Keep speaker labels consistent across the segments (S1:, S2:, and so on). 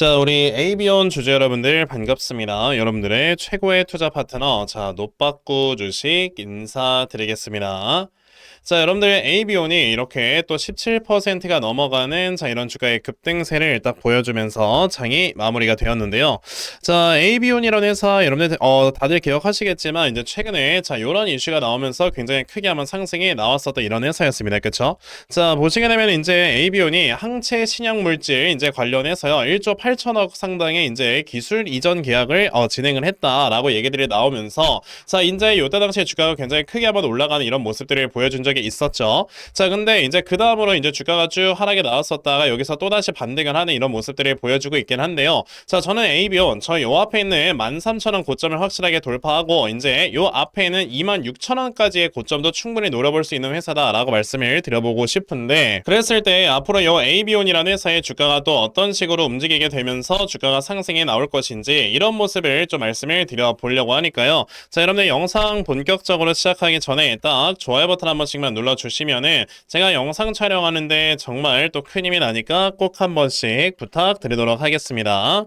S1: 자, 우리 AB온 주주 여러분들 반갑습니다. 여러분들의 최고의 투자 파트너, 자, 노빠꾸 주식 인사드리겠습니다. 자, 여러분들 AB온이 이렇게 또 17%가 넘어가는 자, 이런 주가의 급등세를 딱 보여주면서 장이 마무리가 되었는데요. 자, AB온이라는 회사 여러분들 어, 다들 기억하시겠지만 이제 최근에 자, 요런 이슈가 나오면서 굉장히 크게 한번 상승이 나왔었던 이런 회사였습니다. 그쵸? 자, 보시게 되면 이제 AB온이 항체 신약 물질 이제 관련해서요. 1조 8천억 상당의 이제 기술 이전 계약을 어, 진행을 했다라고 얘기들이 나오면서 자, 이제 요때 당시에 주가가 굉장히 크게 한번 올라가는 이런 모습들을 보여 준 적이 있었죠. 자, 근데 이제 그 다음으로 이제 주가가 쭉 하락에 나왔었다가 여기서 또다시 반등을 하는 이런 모습들을 보여주고 있긴 한데요. 자, 저는 AB온 저 요 앞에 있는 13,000원 고점을 확실하게 돌파하고 이제 요 앞에 있는 26,000원까지의 고점도 충분히 노려볼 수 있는 회사다라고 말씀을 드려보고 싶은데 그랬을 때 앞으로 요 AB온이라는 회사의 주가가 또 어떤 식으로 움직이게 되면서 주가가 상승이 나올 것인지 이런 모습을 좀 말씀을 드려보려고 하니까요. 자, 여러분들 영상 본격적으로 시작하기 전에 딱 좋아요 버튼 한번 씩만 눌러주시면은 제가 영상 촬영하는데 정말 또 큰 힘이 나니까 꼭 한 번씩 부탁드리도록 하겠습니다.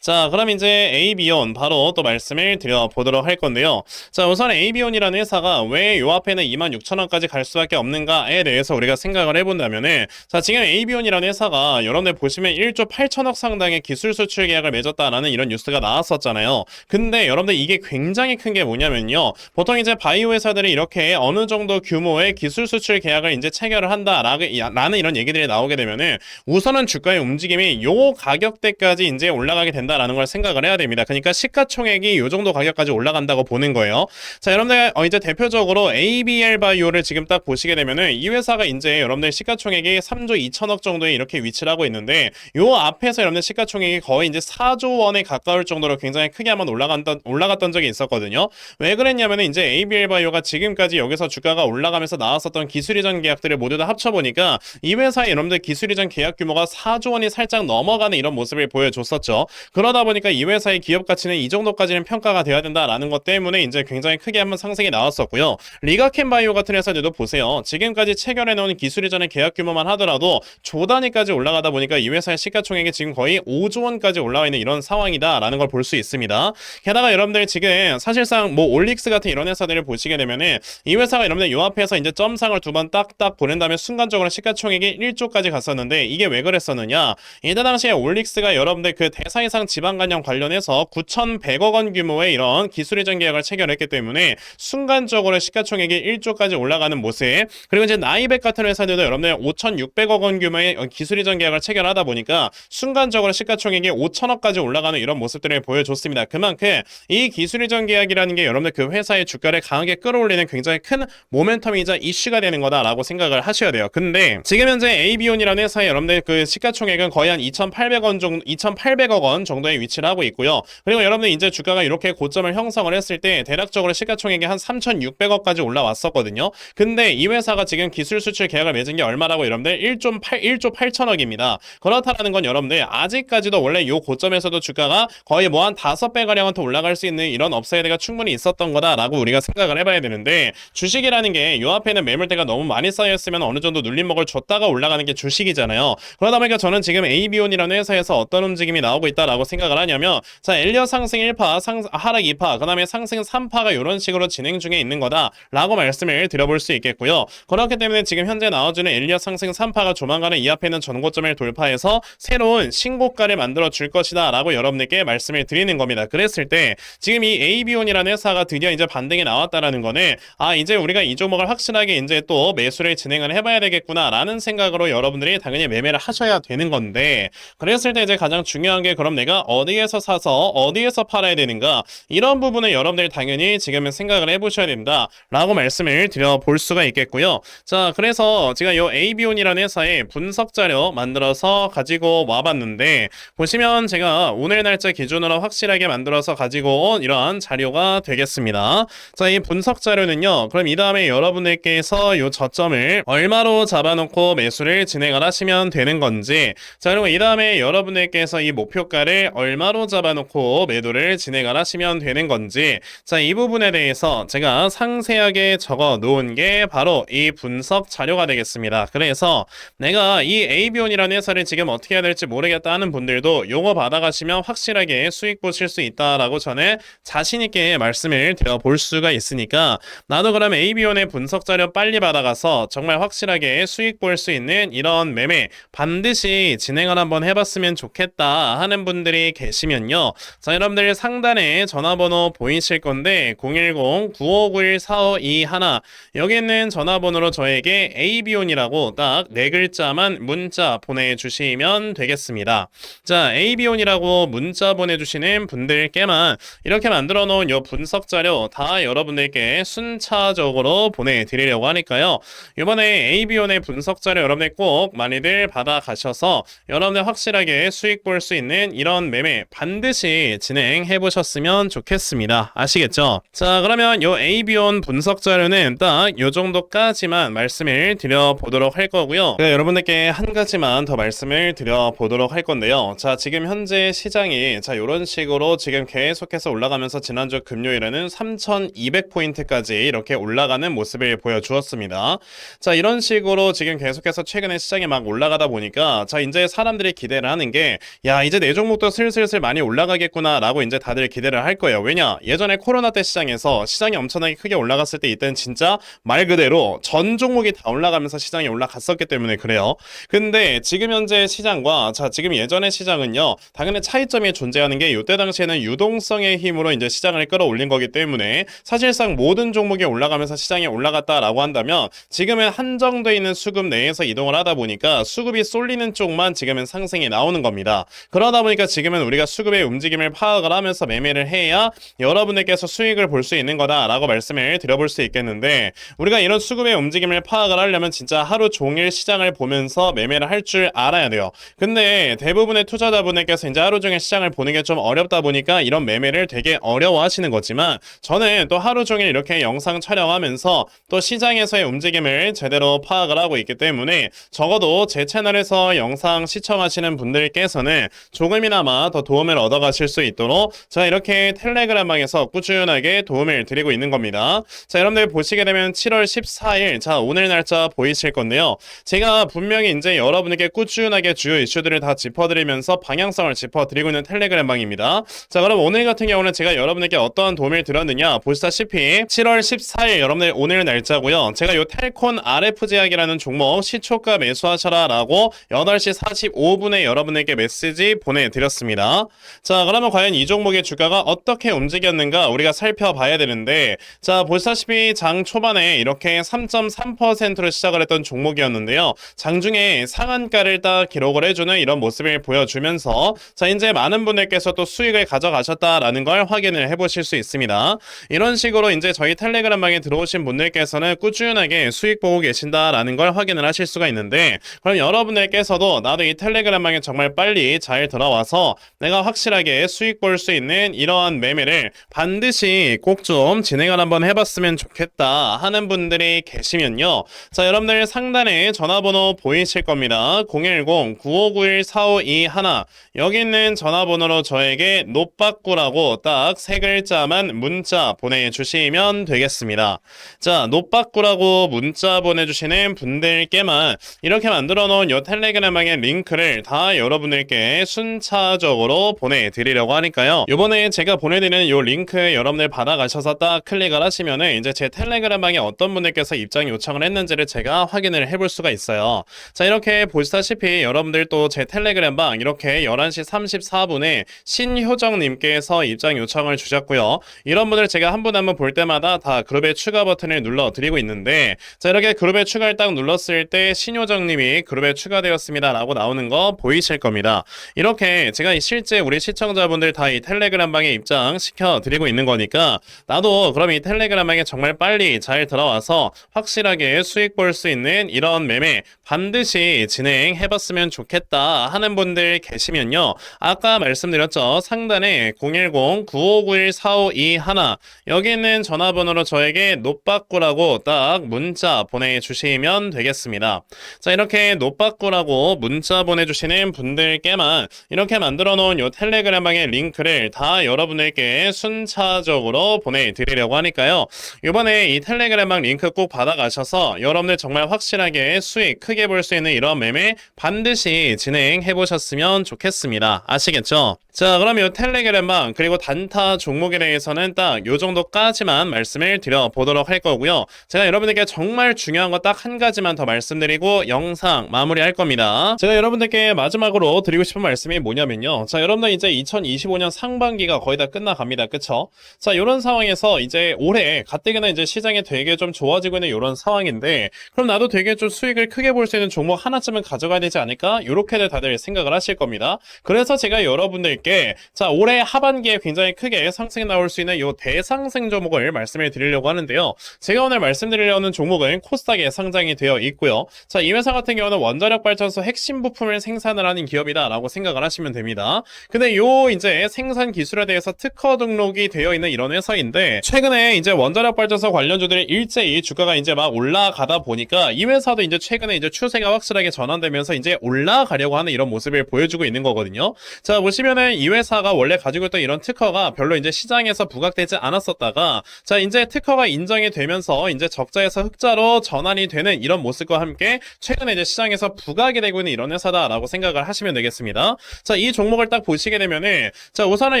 S1: 자, 그럼 이제 AB온 바로 또 말씀을 드려보도록 할 건데요. 자, 우선 AB온이라는 회사가 왜 요 앞에는 26,000원까지 갈 수밖에 없는가에 대해서 우리가 생각을 해본다면은 자, 지금 AB온이라는 회사가 여러분들 보시면 1조 8천억 상당의 기술 수출 계약을 맺었다라는 이런 뉴스가 나왔었잖아요. 근데 여러분들 이게 굉장히 큰 게 뭐냐면요. 보통 이제 바이오 회사들이 이렇게 어느 정도 규모 의 기술 수출 계약을 이제 체결을 한다라는 이런 얘기들이 나오게 되면은 우선은 주가의 움직임이 요 가격대까지 이제 올라가게 된다라는 걸 생각을 해야 됩니다. 그러니까 시가총액이 요 정도 가격까지 올라간다고 보는 거예요. 자, 여러분들 어, 이제 대표적으로 ABL 바이오를 지금 딱 보시게 되면은 이 회사가 이제 여러분들 시가총액이 3조 2천억 정도에 이렇게 위치를 하고 있는데 요 앞에서 여러분들 시가총액이 거의 이제 4조 원에 가까울 정도로 굉장히 크게 한번 올라갔던 올라갔던 적이 있었거든요. 왜 그랬냐면은 이제 ABL 바이오가 지금까지 여기서 주가가 올라가면 서 나왔었던 기술 이전 계약들을 모두 다 합쳐 보니까 이 회사의 여러분들 기술 이전 계약 규모가 4조 원이 살짝 넘어가는 이런 모습을 보여줬었죠. 그러다 보니까 이 회사의 기업 가치는 이 정도까지는 평가가 돼야 된다라는 것 때문에 이제 굉장히 크게 한번 상승이 나왔었고요. 리가켄 바이오 같은 회사들도 보세요. 지금까지 체결해 놓은 기술 이전의 계약 규모만 하더라도 조 단위까지 올라가다 보니까 이 회사의 시가총액이 지금 거의 5조 원까지 올라와 있는 이런 상황이다라는 걸 볼 수 있습니다. 게다가 여러분들 지금 사실상 뭐 올릭스 같은 이런 회사들을 보시게 되면은 이 회사가 여러분들 요 앞에서 이제 점상을 두 번 딱딱 보낸 다음에 순간적으로 시가총액이 1조까지 갔었는데 이게 왜 그랬었느냐? 이때 당시에 올릭스가 여러분들 그 대사 이상 지방간염 관련해서 9,100억 원 규모의 이런 기술 이전 계약을 체결했기 때문에 순간적으로 시가총액이 1조까지 올라가는 모습 그리고 이제 나이백 같은 회사들도 여러분들 5,600억 원 규모의 기술 이전 계약을 체결하다 보니까 순간적으로 시가총액이 5천억까지 올라가는 이런 모습들을 보여줬습니다. 그만큼 이 기술 이전 계약이라는 게 여러분들 그 회사의 주가를 강하게 끌어올리는 굉장히 큰 모멘텀이 자 이슈가 되는 거다라고 생각을 하셔야 돼요. 근데 지금 현재 AB온이라는 회사의 여러분들 그 시가총액은 거의 한 2,800원 정도 2,800억 원 정도의 위치를 하고 있고요. 그리고 여러분들 이제 주가가 이렇게 고점을 형성을 했을 때 대략적으로 시가총액이 한 3,600억까지 올라왔었거든요. 근데 이 회사가 지금 기술 수출 계약을 맺은 게 얼마라고 여러분들 1조 8 1조 8천억입니다. 그렇다라는 건 여러분들 아직까지도 원래 요 고점에서도 주가가 거의 뭐한 다섯 배 가량은 더 올라갈 수 있는 이런 업사이드가 충분히 있었던 거다라고 우리가 생각을 해봐야 되는데 주식이라는 게요 앞에는 매물대가 너무 많이 쌓였으면 어느 정도 눌림목을 줬다가 올라가는 게 주식이잖아요. 그러다 보니까 저는 지금 AB온이라는 회사에서 어떤 움직임이 나오고 있다라고 생각을 하냐면 자 엘리어 상승 1파, 상, 하락 2파, 그 다음에 상승 3파가 이런 식으로 진행 중에 있는 거다라고 말씀을 드려볼 수 있겠고요. 그렇기 때문에 지금 현재 나와주는 엘리어 상승 3파가 조만간에 이 앞에 있는 전고점을 돌파해서 새로운 신고가를 만들어 줄 것이다 라고 여러분들께 말씀을 드리는 겁니다. 그랬을 때 지금 이 AB온이라는 회사가 드디어 이제 반등이 나왔다라는 거는 아 이제 우리가 이 종목을 확실하게 이제 또 매수를 진행을 해봐야 되겠구나라는 생각으로 여러분들이 당연히 매매를 하셔야 되는 건데 그랬을 때 이제 가장 중요한 게 그럼 내가 어디에서 사서 어디에서 팔아야 되는가 이런 부분을 여러분들이 당연히 지금은 생각을 해보셔야 된다라고 말씀을 드려볼 수가 있겠고요. 자 그래서 제가 이 AB온이라는 회사의 분석 자료 만들어서 가지고 와봤는데 보시면 제가 오늘 날짜 기준으로 확실하게 만들어서 가지고 온 이러한 자료가 되겠습니다. 자, 이 분석 자료는요. 그럼 이 다음에 여러분들 여러분들께서 요 저점을 얼마로 잡아놓고 매수를 진행을 하시면 되는 건지 자 그리고 이 다음에 여러분들께서 이 목표가를 얼마로 잡아놓고 매도를 진행을 하시면 되는 건지 자 이 부분에 대해서 제가 상세하게 적어 놓은 게 바로 이 분석 자료가 되겠습니다. 그래서 내가 이 AB온이라는 회사를 지금 어떻게 해야 될지 모르겠다 하는 분들도 요거 받아가시면 확실하게 수익 보실 수 있다라고 저는 자신있게 말씀을 드려볼 수가 있으니까 나도 그럼 AB온의 분석 자료 빨리 받아가서 정말 확실하게 수익 볼 수 있는 이런 매매 반드시 진행을 한번 해봤으면 좋겠다 하는 분들이 계시면요. 자, 여러분들 상단에 전화번호 보이실 건데 010-9591-4521 여기 있는 전화번호로 저에게 AB온이라고 딱 네 글자만 문자 보내주시면 되겠습니다. 자, AB온이라고 문자 보내주시는 분들께만 이렇게 만들어 놓은 요 분석 자료 다 여러분들께 순차적으로 보내 드리려고 하니까요. 이번에 AB온의 분석 자료 여러분들 꼭 많이들 받아가셔서 여러분들 확실하게 수익 볼 수 있는 이런 매매 반드시 진행해 보셨으면 좋겠습니다. 아시겠죠? 자, 그러면 요 AB온 분석 자료는 딱요 정도까지만 말씀을 드려보도록 할 거고요. 네, 여러분들께 한 가지만 더 말씀을 드려보도록 할 건데요. 자, 지금 현재 시장이 자, 요런 식으로 지금 계속해서 올라가면서 지난주 금요일에는 3,200포인트까지 이렇게 올라가는 모습을 보여주었습니다. 자, 이런 식으로 지금 계속해서 최근에 시장이 막 올라가다 보니까 자, 이제 사람들이 기대를 하는 게 야, 이제 내 종목도 슬슬슬 많이 올라가겠구나라고 이제 다들 기대를 할 거예요. 왜냐? 예전에 코로나 때 시장에서 시장이 엄청나게 크게 올라갔을 때 이때는 진짜 말 그대로 전 종목이 다 올라가면서 시장이 올라갔었기 때문에 그래요. 근데 지금 현재 시장과 자, 지금 예전의 시장은요. 당연히 차이점이 존재하는 게 이때 당시에는 유동성의 힘으로 이제 시장을 끌어올린 거기 때문에 사실상 모든 종목이 올라가면서 시장이 올라 갔다라고 한다면 지금은 한정돼 있는 수급 내에서 이동을 하다 보니까 수급이 쏠리는 쪽만 지금은 상승이 나오는 겁니다. 그러다 보니까 지금은 우리가 수급의 움직임을 파악을 하면서 매매를 해야 여러분들께서 수익을 볼 수 있는 거다라고 말씀을 드려볼 수 있겠는데 우리가 이런 수급의 움직임을 파악을 하려면 진짜 하루 종일 시장을 보면서 매매를 할 줄 알아야 돼요. 근데 대부분의 투자자분들께서 이제 하루 종일 시장을 보는 게 좀 어렵다 보니까 이런 매매를 되게 어려워하시는 거지만 저는 또 하루 종일 이렇게 영상 촬영하면서 또 시장에서의 움직임을 제대로 파악을 하고 있기 때문에 적어도 제 채널에서 영상 시청하시는 분들께서는 조금이나마 더 도움을 얻어가실 수 있도록 자 이렇게 텔레그램방에서 꾸준하게 도움을 드리고 있는 겁니다. 자 여러분들 보시게 되면 7월 14일 자 오늘 날짜 보이실 건데요. 제가 분명히 이제 여러분에게 꾸준하게 주요 이슈들을 다 짚어드리면서 방향성을 짚어드리고 있는 텔레그램방입니다. 자 그럼 오늘 같은 경우는 제가 여러분에게 어떠한 도움을 드렸느냐 보시다시피 7월 14일 여러분들 오늘 날짜 고요. 제가 요 텔콘 RF 제약이라는 종목 시초가 매수하셔라 라고 8시 45분에 여러분에게 메시지 보내드렸습니다. 자 그러면 과연 이 종목의 주가가 어떻게 움직였는가 우리가 살펴봐야 되는데 자 보시다시피 장 초반에 이렇게 3.3%로 시작을 했던 종목이었는데요. 장중에 상한가를 딱 기록을 해주는 이런 모습을 보여주면서 자 이제 많은 분들께서 또 수익을 가져가셨다라는 걸 확인을 해보실 수 있습니다. 이런 식으로 이제 저희 텔레그램방에 들어오신 분들께서 는 꾸준하게 수익 보고 계신다라는 걸 확인을 하실 수가 있는데 그럼 여러분들께서도 나도 이 텔레그램방에 정말 빨리 잘 들어와서 내가 확실하게 수익 볼 수 있는 이러한 매매를 반드시 꼭 좀 진행을 한번 해봤으면 좋겠다 하는 분들이 계시면요. 자, 여러분들 상단에 전화번호 보이실 겁니다. 010-9591-4521 여기 있는 전화번호로 저에게 노빠꾸라고 딱 세 글자만 문자 보내주시면 되겠습니다. 자, 노 빠꾸라고 문자 보내주시는 분들께만 이렇게 만들어 놓은 요 텔레그램방의 링크를 다 여러분들께 순차적으로 보내드리려고 하니까요. 요번에 제가 보내드리는 요 링크 여러분들 받아가셔서 딱 클릭을 하시면은 이제 제 텔레그램방에 어떤 분들께서 입장 요청을 했는지를 제가 확인을 해볼 수가 있어요. 자, 이렇게 보시다시피 여러분들 또 제 텔레그램방 이렇게 11시 34분에 신효정님께서 입장 요청을 주셨고요. 이런 분들 제가 한 분 한 분 볼 때마다 다 그룹의 추가 버튼을 눌러 드리고 있는데 자, 이렇게 그룹에 추가를 딱 눌렀을 때 신효정님이 그룹에 추가되었습니다 라고 나오는 거 보이실 겁니다. 이렇게 제가 실제 우리 시청자분들 다 이 텔레그램 방에 입장 시켜 드리고 있는 거니까 나도 그럼 이 텔레그램 방에 정말 빨리 잘 들어와서 확실하게 수익 볼 수 있는 이런 매매 반드시 진행해 봤으면 좋겠다 하는 분들 계시면요. 아까 말씀드렸죠. 상단에 010-9591-4521 여기 있는 전화번호로 저에게 노빠꾸라고 노빠꾸라고 딱 문자 보내주시면 되겠습니다. 자, 이렇게 노빠꾸라고 문자 보내주시는 분들께만 이렇게 만들어 놓은 요 텔레그램방의 링크를 다 여러분들께 순차적으로 보내드리려고 하니까요. 이번에 이 텔레그램방 링크 꼭 받아가셔서 여러분들 정말 확실하게 수익 크게 볼 수 있는 이런 매매 반드시 진행해 보셨으면 좋겠습니다. 아시겠죠? 자, 그럼 이 텔레그램방 그리고 단타 종목에 대해서는 딱 요 정도까지만 말씀을 드려 보도록 할 거고요. 제가 여러분들께 정말 중요한 거 딱 한 가지만 더 말씀드리고 영상 마무리할 겁니다. 제가 여러분들께 마지막으로 드리고 싶은 말씀이 뭐냐면요. 자, 여러분들 이제 2025년 상반기가 거의 다 끝나갑니다. 그쵸? 자, 이런 상황에서 이제 올해 가뜩이나 이제 시장이 되게 좀 좋아지고 있는 이런 상황인데 그럼 나도 되게 좀 수익을 크게 볼 수 있는 종목 하나쯤은 가져가야 되지 않을까? 이렇게들 다들 생각을 하실 겁니다. 그래서 제가 여러분들께 자, 올해 하반기에 굉장히 크게 상승이 나올 수 있는 이 대상생 종목을 말씀을 드리려고 하는데요. 제가 오늘 말씀드리려는 종목은 코스닥에 상장이 되어 있고요. 자, 이 회사 같은 경우는 원자력 발전소 핵심 부품을 생산을 하는 기업이다라고 생각을 하시면 됩니다. 근데 요 이제 생산 기술에 대해서 특허 등록이 되어 있는 이런 회사인데 최근에 이제 원자력 발전소 관련주들이 일제히 주가가 이제 막 올라가다 보니까 이 회사도 이제 최근에 이제 추세가 확실하게 전환되면서 이제 올라가려고 하는 이런 모습을 보여주고 있는 거거든요. 자, 보시면은 이 회사가 원래 가지고 있던 이런 특허가 별로 이제 시장에서 부각되지 않았었다가 자, 이제 특허가 인정이 되면서 이제 적자에서 흑자로 전환이 되는 이런 모습과 함께 최근에 이제 시장에서 부각이 되고 있는 이런 회사다라고 생각을 하시면 되겠습니다. 자, 이 종목을 딱 보시게 되면은 자, 우선은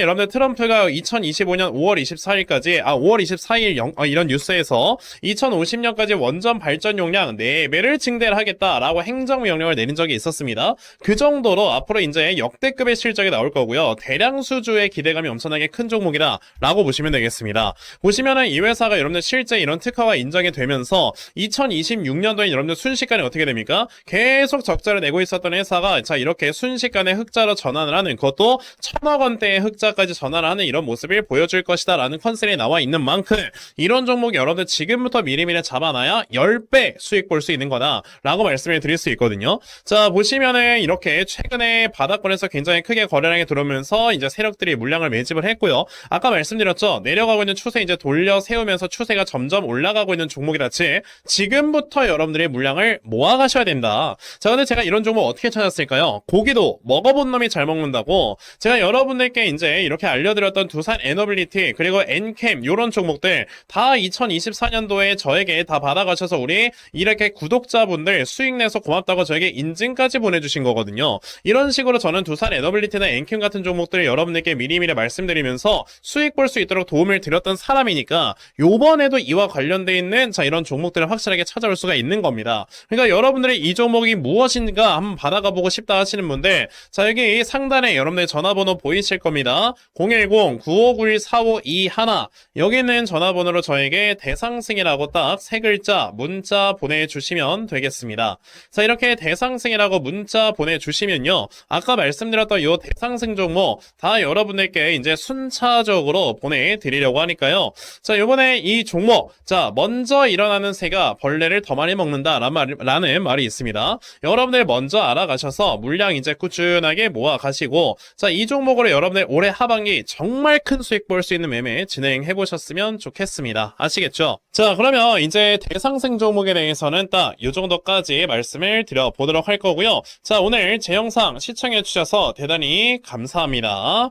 S1: 여러분들 트럼프가 2025년 5월 24일까지 아, 5월 24일 영, 어, 이런 뉴스에서 2050년까지 원전 발전 용량 4배를 증대를 하겠다라고 행정 명령을 내린 적이 있었습니다. 그 정도로 앞으로 이제 역대급의 실적이 나올 거고요. 대량 수주의 기대감이 엄청나게 큰 종목이다라고 보시면 되겠습니다. 보시면은 이 회사가 여러분들 실제 이런 특허가 인정이 되면서 2026년도에 여러분들 순식간에 어떻게 됩니까? 계속 적자를 내고 있었던 회사가 자 이렇게 순식간에 흑자로 전환을 하는 그것도 천억 원대의 흑자까지 전환을 하는 이런 모습을 보여줄 것이다 라는 컨셉이 나와 있는 만큼 이런 종목 여러분들 지금부터 미리미리 잡아놔야 10배 수익 볼 수 있는 거다 라고 말씀을 드릴 수 있거든요. 자 보시면은 이렇게 최근에 바닥권에서 굉장히 크게 거래량이 들어오면서 이제 세력들이 물량을 매집을 했고요. 아까 말씀드렸죠. 내려가고 있는 추세 이제 돌려 세우면서 추세가 점점 올라가 고 있는 종목이라지 지금부터 여러분들이 물량을 모아 가셔야 된다. 자 근데 제가 이런 종목 어떻게 찾았을까요? 고기도 먹어본 놈이 잘 먹는다고 제가 여러분들께 이제 이렇게 알려드렸던 두산 에너빌리티 그리고 엔캠 요런 종목들 다 2024년도에 저에게 다 받아가셔서 우리 이렇게 구독자분들 수익 내서 고맙다고 저에게 인증까지 보내주신 거거든요. 이런 식으로 저는 두산 에너빌리티나 엔캠 같은 종목들을 여러분들께 미리미리 말씀드리면서 수익 볼 수 있도록 도움을 드렸던 사람이니까 요번에도 이와 관련 돼 있는 자 이런 종목들을 확실하게 찾아올 수가 있는 겁니다. 그러니까 여러분들이 이 종목이 무엇인가 한번 받아가 보고 싶다 하시는 분들 자 여기 상단에 여러분들 전화번호 보이실 겁니다. 010-9591-4521 여기 있는 전화번호로 저에게 대상승이라고 딱 세 글자 문자 보내주시면 되겠습니다. 자 이렇게 대상승이라고 문자 보내주시면요 아까 말씀드렸던 이 대상승 종목 다 여러분들께 이제 순차적으로 보내드리려고 하니까요 자 요번에 이 종목 자 먼저 일어나는 새가 벌레를 더 많이 먹는다 라는 말이, 있습니다. 여러분들 먼저 알아가셔서 물량 이제 꾸준하게 모아 가시고 자 이 종목으로 여러분들 올해 하반기 정말 큰 수익 볼 수 있는 매매 진행해 보셨으면 좋겠습니다. 아시겠죠? 자 그러면 이제 대상생 종목에 대해서는 딱 이 정도까지 말씀을 드려 보도록 할 거고요. 자 오늘 제 영상 시청해 주셔서 대단히 감사합니다